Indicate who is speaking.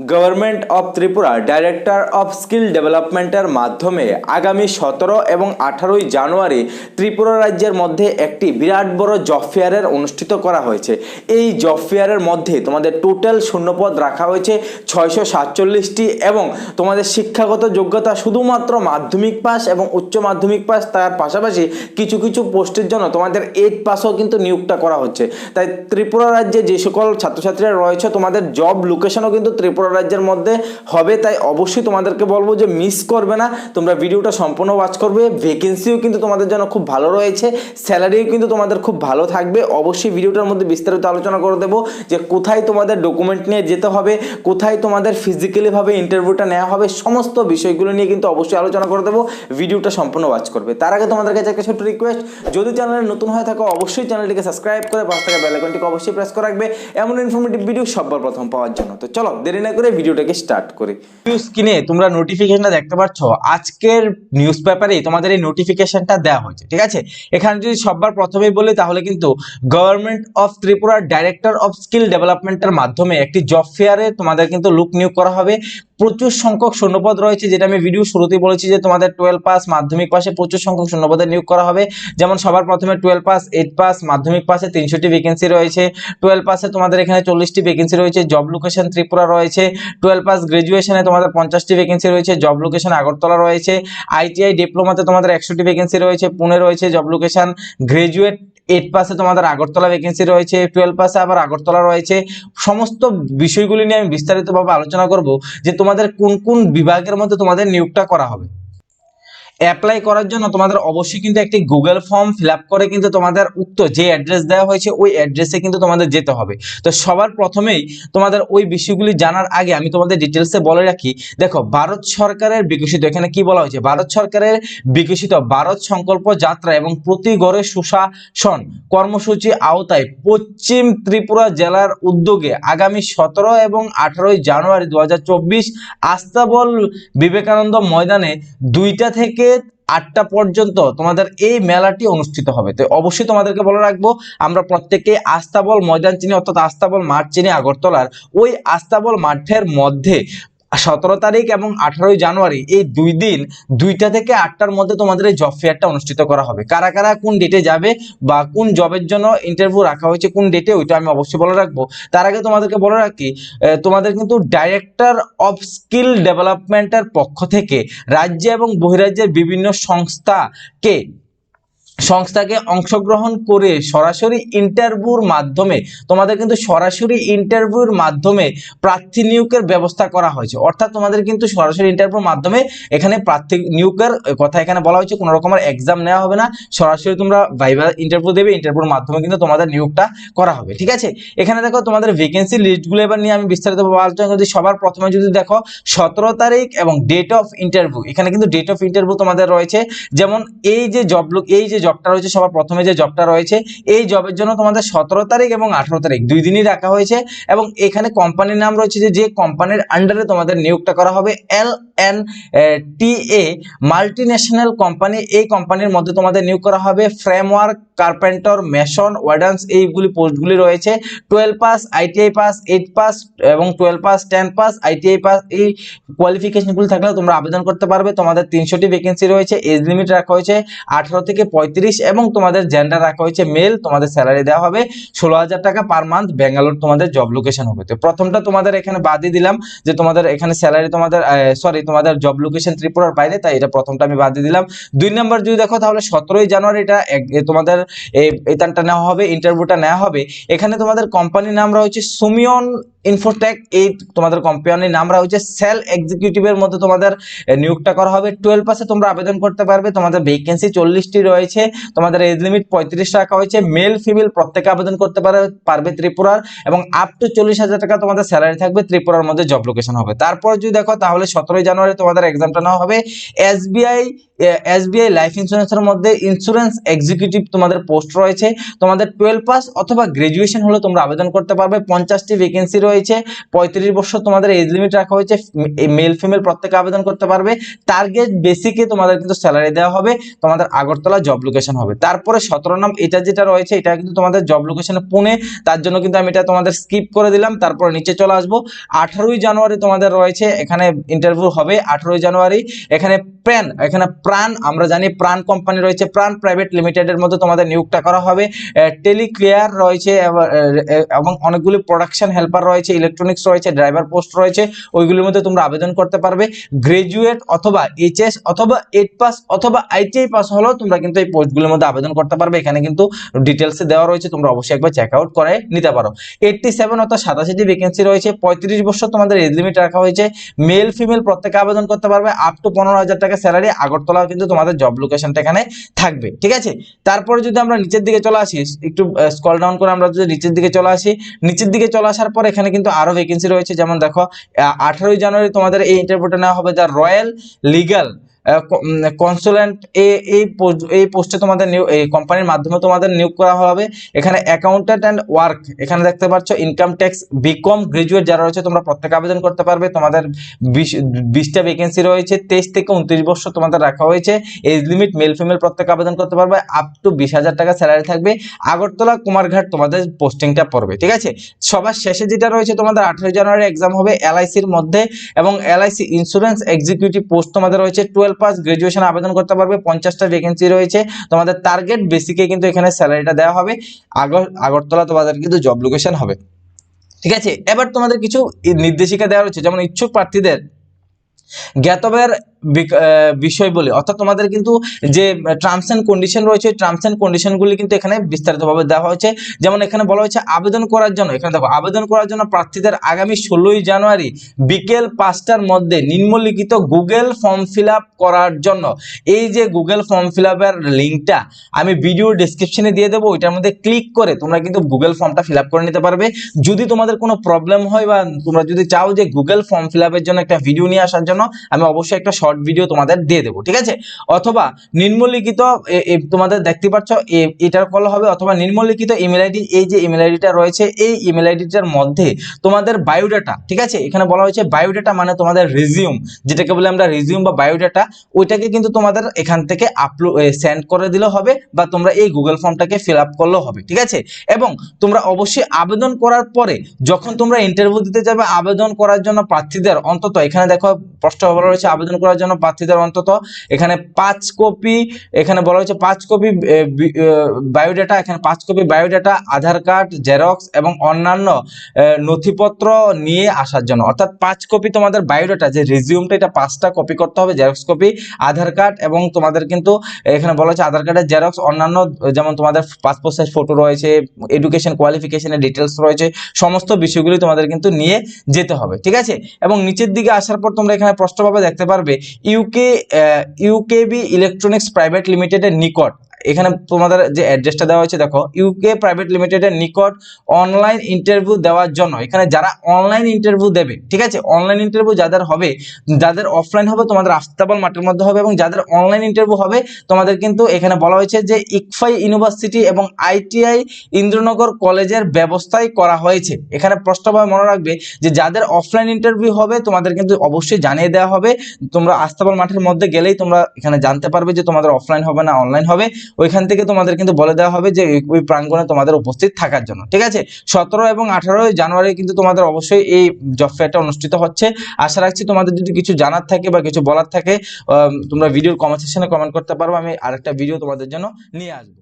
Speaker 1: Government of Tripura director of skill ডেভেলপমেন্টের মাধ্যমে আগামী সতেরো এবং আঠারোই জানুয়ারি ত্রিপুরা রাজ্যের মধ্যে একটি বিরাট বড় জব ফেয়ারের অনুষ্ঠিত করা হয়েছে। এই জব ফেয়ারের মধ্যে তোমাদের টোটাল শূন্যপদ রাখা হয়েছে ছয়শো সাতচল্লিশটি এবং তোমাদের শিক্ষাগত যোগ্যতা শুধুমাত্র মাধ্যমিক পাস এবং উচ্চ মাধ্যমিক পাস, তার পাশাপাশি কিছু কিছু পোস্টের জন্য তোমাদের এইট পাসও কিন্তু নিয়োগটা করা হচ্ছে। তাই ত্রিপুরা রাজ্যে যে সকল ছাত্রছাত্রীরা রয়েছে, তোমাদের জব লোকেশনও কিন্তু ত্রিপুরা রাজ্যের মধ্যে হবে, তাই অবশ্যই তোমাদেরকে বলব যে মিস করবে না। তোমরা ভিডিওটা সম্পূর্ণ ওয়াচ করবে। ভ্যাকেন্সিও কিন্তু তোমাদের জন্য খুব ভালো রয়েছে। স্যালারিও কিন্তু তোমাদের খুব ভালো থাকবে। অবশ্যই ভিডিওটার মধ্যে বিস্তারিত আলোচনা করে দেবো যে কোথায় তোমাদের ডকুমেন্ট নিয়ে যেতে হবে, কোথায় তোমাদের ফিজিক্যালিভাবে ইন্টারভিউটা নেওয়া হবে, সমস্ত বিষয়গুলো নিয়ে কিন্তু অবশ্যই আলোচনা করে দেবো। ভিডিওটা সম্পূর্ণ ওয়াচ করবে। তার আগে তোমাদের কাছে একটা ছোট্ট রিকোয়েস্ট যদি চ্যানেলে নতুন হয়ে থাকো, অবশ্যই চ্যানেলটিকে সাবস্ক্রাইব করে পাশ থেকে বেল আইকনটিকে অবশ্যই প্রেস করে রাখবে। এমন ইনফরমেটিভ ভিডিও সবার প্রথম পাওয়ার জন্য। তো চলো, দেরি না করে ভিডিওটাকে স্টার্ট করি। স্ক্রিনে তোমরা নোটিফিকেশনটা দেখতে পাচ্ছ, আজকের নিউজ পেপারে তোমাদের এই নোটিফিকেশনটা দেওয়া হয়েছে, ঠিক আছে? এখানে যদি সবার প্রথমেই বলি, তাহলে কিন্তু government of Tripura director of skill ডেভেলপমেন্টের মাধ্যমে একটি জব ফেয়ারে তোমাদের কিন্তু লুক নিয়োগ করা হবে। প্রচুর সংখ্যক শূন্যপদ রয়েছে, যেটা আমি ভিডিও শুরুতেই বলেছি যে তোমাদের টুয়েলভ পাস মাধ্যমিক পাশে প্রচুর সংখ্যক শূন্যপদে নিয়োগ করা হবে। যেমন সবার প্রথমে টুয়েলভ পাস এইট পাস মাধ্যমিক পাশে তিনশোটি ভ্যাকেন্সি রয়েছে। টুয়েলভ পাসে তোমাদের এখানে চল্লিশটি ভ্যাকেন্সি রয়েছে জব লোকেশন ত্রিপুরা রয়েছে। টুয়েলভ পাস গ্রাজুয়েশনে তোমাদের পঞ্চাশটি ভ্যাকেন্সি রয়েছে জব লোকেশন আগরতলা রয়েছে। আইটিআই ডিপ্লোমাতে তোমাদের একশোটি ভ্যাকেন্সি রয়েছে, পুনে রয়েছে জব লোকেশন গ্রাজুয়েট এইট পাসে তোমাদের আগরতলা ভ্যাকেন্সি রয়েছে টুয়েলভ পাসে আবার আগরতলা রয়েছে। সমস্ত বিষয়গুলি নিয়ে আমি বিস্তারিতভাবে আলোচনা করব যে তোমাদের কোন কোন বিভাগের মধ্যে তোমাদের নিয়োগটা করা হবে। অ্যাপ্লাই করার জন্য তোমাদের অবশ্যই কিন্তু একটি গুগল ফর্ম ফিল করে কিন্তু তোমাদের উক্ত যে অ্যাড্রেস দেওয়া হয়েছে, ওই অ্যাড্রেসে কিন্তু তোমাদের যেতে হবে। তো সবার প্রথমেই তোমাদের ওই বিষয়গুলি জানার আগে আমি তোমাদের ডিটেলসে বলে রাখি, দেখো ভারত সরকারের বিকশিত, এখানে কি বলা হয়েছে? ভারত সরকারের বিকশিত ভারত সংকল্প যাত্রা এবং প্রতি গড়ে সুশাসন কর্মসূচি আওতায় পশ্চিম ত্রিপুরা জেলার উদ্যোগে আগামী সতেরো এবং আঠারোই জানুয়ারি দু হাজার চব্বিশ আস্তাবল বিবেকানন্দ ময়দানে দুইটা থেকে আটটা পর্যন্ত তোমাদের এই মেলাটি অনুষ্ঠিত হবে। তো অবশ্যই তোমাদেরকে বলে রাখব, আমরা প্রত্যেকে আস্তাবল ময়দান চিনি, অর্থাৎ আস্তাবল মাঠ চিনি আগরতলার। ওই আস্তাবল মাঠের মধ্যে সতেরো তারিখ এবং আঠারোই জানুয়ারি এই দুই দিন দুইটা থেকে আটটার মধ্যে তোমাদের এই জব ফেয়ারটা অনুষ্ঠিত করা হবে। কারা কারা কোন ডেটে যাবে বা কোন জবের জন্য ইন্টারভিউ রাখা হয়েছে, কোন ডেটে ওইটা আমি অবশ্যই বলে রাখব। তার আগে তোমাদেরকে বলে রাখি তোমাদের কিন্তু ডাইরেক্টর অফ স্কিল ডেভেলপমেন্টের পক্ষ থেকে রাজ্য এবং বহিরাজ্যের বিভিন্ন সংস্থাকে সংস্থাকে অংশগ্রহণ করে সরাসরি ইন্টারভিউর মাধ্যমে, তোমাদের কিন্তু সরাসরি ইন্টারভিউর মাধ্যমে প্রার্থী নিয়োগের ব্যবস্থা করা হয়েছে। অর্থাৎ তোমাদের কিন্তু সরাসরি ইন্টারভিউর মাধ্যমে এখানে প্রার্থী নিয়োগের কথা এখানে বলা হয়েছে, কোনো রকমের এক্সাম নেওয়া হবে না। সরাসরি তোমরা ভাইবা ইন্টারভিউ দেবে ইন্টারভিউর মাধ্যমে কিন্তু তোমাদের নিয়োগটা করা হবে, ঠিক আছে? এখানে দেখো তোমাদের ভ্যাকেন্সি লিস্টগুলো এবার নিয়ে আমি বিস্তারিত আলোচনা করছি। সবার প্রথমে যদি দেখো, সতেরো তারিখ এবং ডেট অফ ইন্টারভিউ এখানে কিন্তু ডেট অফ ইন্টারভিউ তোমাদের রয়েছে। যেমন এই যে জব এই যে জবটা রয়েছে, সবার প্রথমে যে জবটা রয়েছে, এই জবের জন্য তোমাদের সতেরো তারিখ এবং আঠারো তারিখ দুই দিনই রাখা হয়েছে এবং এখানে কোম্পানির নাম রয়েছে যে যে কোম্পানির আন্ডারে তোমাদের নিয়োগটা করা হবে L N T a multinational company এই কোম্পানির মধ্যে তোমাদের নিয়োগ করা হবে ফ্রেমওয়ার্ক কার্পেন্টর মেশন ওয়ার্ডান্স এইগুলি পোস্টগুলি রয়েছে। Twelve pass ITI pass eight pass এবং twelve pass ten pass ITI pass এই কোয়ালিফিকেশনগুলি থাকলে তোমরা আবেদন করতে পারবে। তোমাদের তিনশোটি ভ্যাকেন্সি রয়েছে এজ লিমিট রাখা হয়েছে, আঠারো থেকে পঁয়ত্রিশ এবং তোমাদের জেন্ডার রাখা হয়েছে মেল তোমাদের স্যালারি দেওয়া হবে ষোলো হাজার টাকা পার মান্থ ব্যাঙ্গালোর তোমাদের জব লোকেশন হবে। তো প্রথমটা তোমাদের এখানে বাদই দিলাম যে তোমাদের এখানে স্যালারি তোমাদের সরি তোমাদের জব লোকেশন ত্রিপুরার বাইরে তাই এটা প্রথমটা আমি বাদ দিয়ে দিলাম। দুই নাম্বার যদি দেখো তাহলে সতেরোই জানুয়ারি এটা তোমাদের এই নেওয়া হবে ইন্টারভিউটা নেওয়া হবে। এখানে তোমাদের কোম্পানির নাম রয়েছে সুমিয়ন ইনফোটেক এই তোমাদের কোম্পানির নাম রয়েছে সেল এক্সিকিউটিভের মধ্যে তোমাদের নিয়োগটা করা হবে। টুয়েলভ পাসে তোমরা আবেদন করতে পারবে। তোমাদের ভ্যাকেন্সি চল্লিশটি রয়েছে। তোমাদের এজ লিমিট পঁয়ত্রিশ টাকা হয়েছে। মেল ফিমেল প্রত্যেকে আবেদন করতে পারে, পারবে ত্রিপুরার এবং আপ টু চল্লিশ হাজার টাকা তোমাদের স্যালারি থাকবে ত্রিপুরার মধ্যে জব লোকেশন হবে। তারপর যদি দেখো, তাহলে সতেরোই জানুয়ারি তোমাদের এক্সামটা নেওয়া হবে। এসবিআই এসবিআই লাইফ ইন্স্যুরেন্সের মধ্যে ইন্স্যুরেন্স এক্সিকিউটিভ তোমাদের পোস্ট রয়েছে। তোমাদের টুয়েলভ পাস অথবা গ্রাজুয়েশন হলে তোমরা আবেদন করতে পারবে। পঞ্চাশটি ভ্যাকেন্সি রয়েছে। রয়েছে পঁয়ত্রিশ বছর তোমাদের এজ লিমিট রাখা হয়েছে মেল ফিমেল প্রত্যেকে আবেদন করতে পারবে। টার্গেট বেসিকে তোমাদের কিন্তু স্যালারি দেওয়া হবে, তোমাদের আগরতলা জব লোকেশন হবে। তারপরে সতেরো নাম এটা যেটা রয়েছে, এটা কিন্তু তোমাদের জব লোকেশনে পুনে, তার জন্য কিন্তু আমি এটা তোমাদের স্কিপ করে দিলাম, তারপরে নিচে চলে আসব। আঠারোই জানুয়ারি তোমাদের রয়েছে, এখানে ইন্টারভিউ হবে আঠারোই জানুয়ারি। এখানে প্যান এখানে প্রাণ, আমরা জানি প্রাণ কোম্পানি রয়েছে, প্রাণ প্রাইভেট লিমিটেডের মধ্যে তোমাদের নিয়োগটা করা হবে। টেলিক্লিয়ার রয়েছে এবং অনেকগুলি প্রোডাকশন হেল্পার রয়েছে। ইলেকট্রনিক্স রয়েছে ড্রাইভার পোস্ট রয়েছে, ওইগুলির মধ্যে তোমরা আবেদন করতে পারবে। গ্রাজুয়েট অথবা এইচএস অথবা এইট পাস অথবা আইটিআই পাস হলেও তোমরা কিন্তু এই পোস্টগুলির মধ্যে আবেদন করতে পারবে। এখানে কিন্তু ডিটেলসে দেওয়া রয়েছে, তোমরা অবশ্যই একবার চেক আউট করে নিতে পারো। এইটটি সেভেন অর্থাৎ সাতাশিটি ভ্যাকেন্সি রয়েছে, পঁয়ত্রিশ বছর তোমাদের এজ লিমিট রাখা হয়েছে। মেল ফিমেল প্রত্যেকে আবেদন করতে পারবে আপ টু পনেরো হাজার টাকা স্যালারি আগরতলাও কিন্তু তোমাদের জব লোকেশনটা এখানে থাকবে, ঠিক আছে? তারপরে যদি আমরা নিচের দিকে চলে আসি, একটু স্কল ডাউন করে আমরা যদি নিচের দিকে চলে আসি, নিচের দিকে চলে আসার পর এখানে কিন্তু আরও ভ্যাকেন্সি রয়েছে। যেমন দেখো আঠারোই জানুয়ারি তোমাদের এই ইন্টারভিউটা নেওয়া হবে দ্য রয়্যাল লিগাল কনসুলেন্ট এই পোস্ট এই পোস্টে তোমাদের এই কোম্পানির মাধ্যমে তোমাদের নিয়োগ করা হবে। এখানে অ্যাকাউন্টেন্ট অ্যান্ড ওয়ার্ক এখানে দেখতে পাচ্ছ ইনকাম ট্যাক্স বিকম গ্রাজুয়েট যারা রয়েছে, তোমরা প্রত্যেকে আবেদন করতে পারবে। তোমাদের বিশ, বিশটা ভ্যাকেন্সি রয়েছে, তেইশ থেকে উনত্রিশ বছর তোমাদের রাখা হয়েছে। এজ লিমিট মেল ফিমেল প্রত্যেকে আবেদন করতে পারবে। আপ টু বিশ হাজার টাকা স্যালারি থাকবে। আগরতলা, কুমারঘাট তোমাদের পোস্টিংটা পড়বে, ঠিক আছে? সবার শেষে যেটা রয়েছে, তোমাদের আঠারোই জানুয়ারি এক্সাম হবে এলআইসির মধ্যে এবং এলআইসি ইন্স্যুরেন্স এক্সিকিউটিভ পোস্ট তোমাদের রয়েছে টুয়েলভ পাস গ্রাজুয়েশন আবেদন করতে পারবে, পঞ্চাশটা ভ্যাকেন্সি রয়েছে। তোমাদের টার্গেট বেসিকে কিন্তু এখানে স্যালারিটা দেওয়া হবে। আগর, আগরতলা তোমাদের কিন্তু জব লোকেশন হবে। ঠিক আছে? এবার তোমাদের কিছু নির্দেশিকা দেওয়া রয়েছে। যেমন ইচ্ছুক প্রার্থীদের জ্ঞাতবের বিক- আহ, বিষয় বলে। অর্থাৎ তোমাদের কিন্তু যে টার্মস অ্যান্ড কন্ডিশন রয়েছে টার্মস অ্যান্ড কন্ডিশনগুলি কিন্তু এখানে বিস্তারিতভাবে দেওয়া হয়েছে। যেমন এখানে বলা হয়েছে আবেদন করার জন্য এখানে দেখো আবেদন করার জন্য প্রার্থীদের আগামী ষোলোই জানুয়ারি বিকেল পাঁচটার মধ্যে নিম্নলিখিত গুগল ফর্ম ফিল করার জন্য। এই যে গুগল ফর্ম ফিল আপের লিঙ্কটা আমি ভিডিও ডিসক্রিপশনে দিয়ে দেবো ওইটার মধ্যে ক্লিক করে তোমরা কিন্তু গুগল ফর্মটা ফিল করে নিতে পারবে। যদি তোমাদের কোনো প্রবলেম হয় বা তোমরা যদি চাও যে গুগল ফর্ম ফিল জন্য একটা ভিডিও নিয়ে আসার জন্য আমি অবশ্যই একটা শর্ট ভিডিও তোমাদের দিয়ে দেবো, ঠিক আছে? অথবা নিম্নলিখিত তোমাদের দেখতে পাচ্ছ এটার কল হবে, অথবা নিম্নলিখিত ইমেল আইডি এই যে ইমেল আইডিটা রয়েছে, এই ইমেল আইডিটার মধ্যে তোমাদের বায়োডাটা ঠিক আছে? এখানে বলা হয়েছে বায়োডাটা মানে তোমাদের রিজিউম যেটাকে বলে আমরা রিজিউম বা বায়োডাটা ওইটাকে কিন্তু তোমাদের এখান থেকে আপলোড সেন্ড করে দিলে হবে, বা তোমরা এই গুগল ফর্মটাকে ফিল আপ করলেও হবে, ঠিক আছে? এবং তোমরা অবশ্যই আবেদন করার পরে, যখন তোমরা ইন্টারভিউ দিতে যাবে, আবেদন করার জন্য প্রার্থীদের, অন্তত এখানে দেখো, প্রশ্ন বলা রয়েছে আবেদন করার জন্য প্রার্থীদের অন্তত এখানে পাঁচ কপি, এখানে বলা হয়েছে পাঁচ কপি বায়োডাটা, এখানে পাঁচ copy biodata, Aadhaar card, xerox এবং অন্যান্য নথিপত্র নিয়ে আসার জন্য। অর্থাৎ পাঁচ কপি তোমাদের বায়োডাটা, যে রেজিউমটা, এটা পাঁচটা কপি করতে হবে, জেরক্স কপি, আধার কার্ড এবং তোমাদের কিন্তু এখানে বলা হচ্ছে আধার কার্ডের জেরক্স, অন্যান্য যেমন তোমাদের পাসপোর্ট সাইজ ফটো রয়েছে এডুকেশন কোয়ালিফিকেশনের ডিটেলস রয়েছে, সমস্ত বিষয়গুলি তোমাদের কিন্তু নিয়ে যেতে হবে, ঠিক আছে? এবং নিচের দিকে আসার পর তোমরা এখানে স্পষ্টভাবে দেখতে পারবে ইউকে ইউকেবি ইলেকট্রনিক্স প্রাইভেট লিমিটেডের নিকট। এখানে তোমাদের যে অ্যাড্রেসটা দেওয়া হয়েছে, দেখো ইউকে প্রাইভেট লিমিটেডের নিকট অনলাইন ইন্টারভিউ দেওয়ার জন্য, এখানে যারা অনলাইন ইন্টারভিউ দেবে, ঠিক আছে? অনলাইন ইন্টারভিউ যাদের হবে, যাদের অফলাইন হবে, তোমাদের আস্তাবল মাঠের মধ্যে হবে এবং যাদের অনলাইন ইন্টারভিউ হবে, তোমাদের কিন্তু এখানে বলা হয়েছে যে ইকফাই ইউনিভার্সিটি এবং আইটিআই ইন্দ্রনগর কলেজের ব্যবস্থাই করা হয়েছে। এখানে প্রশ্নভাবে মনে রাখবে যে যাদের অফলাইন ইন্টারভিউ হবে, তোমাদের কিন্তু অবশ্যই জানিয়ে দেওয়া হবে। তোমরা আস্তাবল মাঠের মধ্যে গেলেই তোমরা এখানে জানতে পারবে যে তোমাদের অফলাইন হবে না অনলাইন হবে। ওইখান থেকে তোমাদের কিন্তু বলে দেওয়া হবে যে ওই- প্রাঙ্গণে তোমাদের উপস্থিত থাকার জন্য, ঠিক আছে? সতেরো এবং আঠারোই জানুয়ারি কিন্তু তোমাদের অবশ্যই এই জব ফেয়ারটা অনুষ্ঠিত হচ্ছে। আশা রাখছি তোমাদের যদি কিছু জানার থাকে বা কিছু বলার থাকে তোমরা ভিডিওর কমেন্ট সেকশনে কমেন্ট করতে পারো। আমি আরেকটা ভিডিও তোমাদের জন্য নিয়ে আসব।